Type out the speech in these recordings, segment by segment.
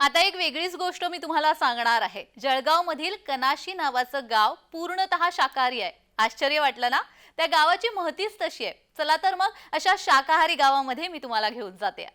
आता एक वेगळीच गोष्ट मी तुम्हाला सांगणार आहे. जळगाव मधील कनाशी नावाचं गाव पूर्णतः शाकाहारी आहे. आश्चर्य वाटलं ना? त्या गावाची महतीच तशी आहे. चला तर मग अशा शाकाहारी गावामध्ये मी तुम्हाला घेऊन जाते.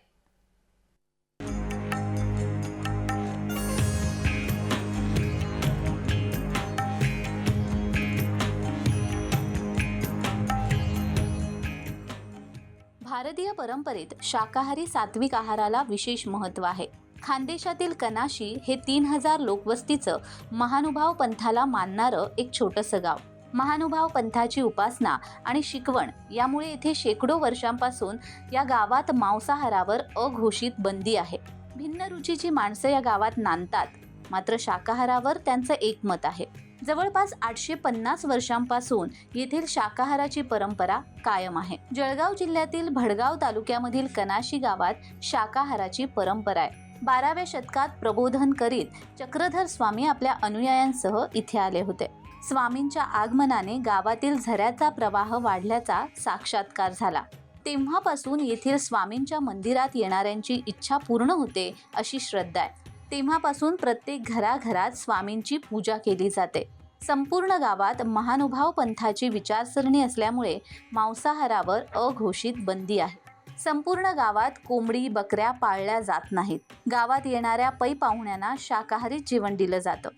भारतीय परंपरेत शाकाहारी सात्विक आहाराला विशेष महत्त्व आहे. खानदेशातील कनाशी हे तीन हजार लोकवस्तीचं महानुभाव पंथाला मानणारं एक छोटंसं गाव. महानुभाव पंथाची उपासना आणि शिकवण यामुळे येथे शेकडो वर्षांपासून या गावात मांसाहारावर अघोषित बंदी आहे. भिन्न रुचीची माणसं या गावात नांदतात मात्र शाकाहारावर त्यांचं एकमत आहे. जवळपास आठशे पन्नास वर्षांपासून येथील शाकाहाराची परंपरा कायम आहे. जळगाव जिल्ह्यातील भडगाव तालुक्यामधील कनाशी गावात शाकाहाराची परंपरा आहे. बाराव्या शतकात प्रबोधन करीत चक्रधर स्वामी आपल्या अनुयायांसह इथे आले होते. स्वामींच्या आगमनाने गावातील झऱ्याचा प्रवाह वाढल्याचा साक्षात्कार झाला. तेव्हापासून येथील स्वामींच्या मंदिरात येणाऱ्यांची इच्छा पूर्ण होते अशी श्रद्धा आहे. तेव्हापासून प्रत्येक घराघरात स्वामींची पूजा केली जाते. संपूर्ण गावात महानुभाव पंथाची विचारसरणी असल्यामुळे मांसाहारावर अघोषित बंदी आहे. संपूर्ण गावात कोंबडी बकऱ्या पाळल्या जात नाहीत. गावात येणाऱ्या पै पाहुण्यांना शाकाहारीच जेवण दिलं जातं.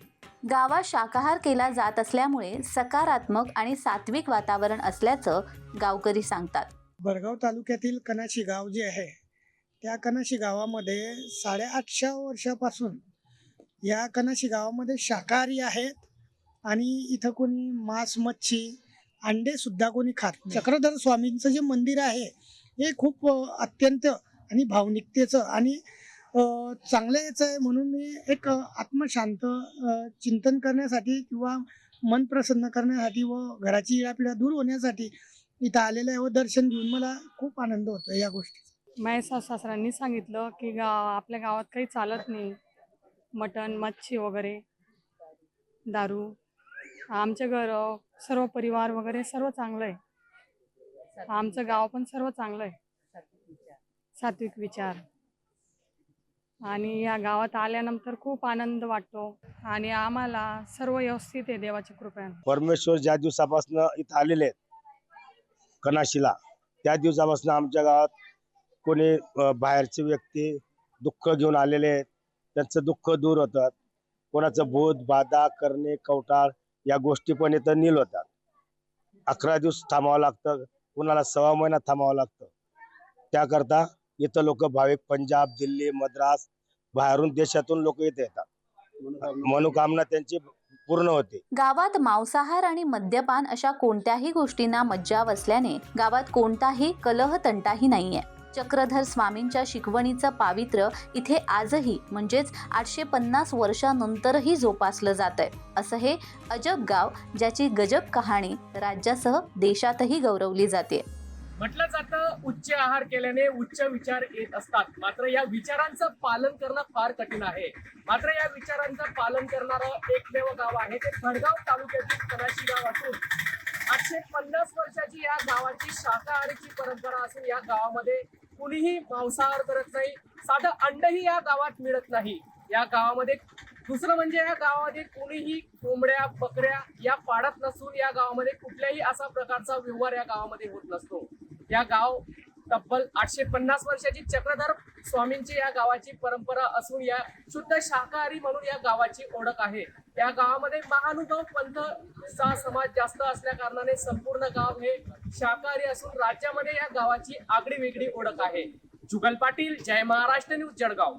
गावात शाकाहार केला जात असल्यामुळे सकारात्मक आणि सात्विक वातावरण असल्याचं गावकरी सांगतात. भडगाव तालुक्यातील कनाशी गाव जे आहे त्या कनाशी गावामध्ये साडेआठशे वर्षापासून या कनाशी गावामध्ये शाकाहारी आहेत आणि इथं कोणी मांस मच्छी अंडे सुद्धा कोणी खात नाही. चक्रधर स्वामींचं जे मंदिर आहे हे खूप अत्यंत आणि भावनिकतेचं आणि चांगलं याचं आहे म्हणून मी एक आत्मशांत चिंतन करण्यासाठी किंवा मन प्रसन्न करण्यासाठी व घराची इळापिळा दूर होण्यासाठी इथं आलेलं आहे व दर्शन घेऊन मला खूप आनंद होतो या गोष्टीचा. माझ्या सासू सासऱ्यांनी सांगितलं की गा आपल्या गावात काही चालत नाही. मटण मच्छी वगैरे दारू. आमच्या घर सर्व परिवार वगैरे सर्व चांगलं आहे. आमचं गाव पण सर्व चांगलं आहे. सात्विक विचार. आणि या गावात आल्यानंतर खूप आनंद वाटतो आणि आम्हाला सर्व व्यवस्थित आहे देवाच्या कृपेने. परमेश्वर ज्या दिवसापासून इथं आलेले आहेत कनाशीला त्या दिवसापासून आमच्या गावात कोणी बाहेरचे व्यक्ती दुःख घेऊन आलेले आहेत. त्यांचं दुःख दूर होतात. कोणाचं भूत बाधा करणे कवटाळ या गोष्टी पण इथं नील होतात. अकरा दिवस थांबावं लागतं. कुणाला सव्वा महिना थांबावं लागतं. त्याकरता इथं लोक भाविक पंजाब दिल्ली मद्रास बाहेरून देशातून लोक इथे येतात. मनोकामना त्यांची पूर्ण होते. गावात मांसाहार आणि मद्यपान अशा कोणत्याही गोष्टींना मज्जाव असल्याने गावात कोणताही कलह तंटाही नाहीये. चक्रधर स्वामींच्या शिकवणीचं पावित्र्य इथे आजही म्हणजेच आठशे पन्नास वर्षानंतरही जोपासलं जात आहे असं हे अजब गाव ज्याची गजब कहाणी राज्यासह देशातही गौरवली जाते. म्हटलं जातं उच्च आहार केल्याने उच्च विचार येत असतात. मात्र या विचारांचं पालन करणं फार कठीण आहे. मात्र या विचारांचं पालन करणारं एकमेव गाव आहे ते खडगाव तालुक्यातील कनाशी गाव असून आठशे पन्नास वर्षाची या गावाची शाकाहारीची परंपरा असून या गावामध्ये कुणीही मांसाहार करत नाही. साधं अंडही या गावात मिळत नाही. या गावामध्ये दुसरं म्हणजे या गावामध्ये कोणीही कोंबड्या बकऱ्या या पाडत नसून या गावामध्ये कुठल्याही असा प्रकारचा व्यवहार या गावामध्ये होत नसतो. या गाव तब्बल आठशे पन्नास वर्षाची चक्रधर स्वामींची या गावाची परंपरा असून या शुद्ध शाकाहारी म्हणून या गावाची ओळख आहे. या गावामध्ये महानुभाव पंथचा समाज जास्त असल्या कारणाने संपूर्ण गाव हे शाकाहारी असून राज्यामध्ये या गावाची आगळी वेगळी ओळख आहे. जुगल पाटील जय महाराष्ट्र न्यूज जळगाव.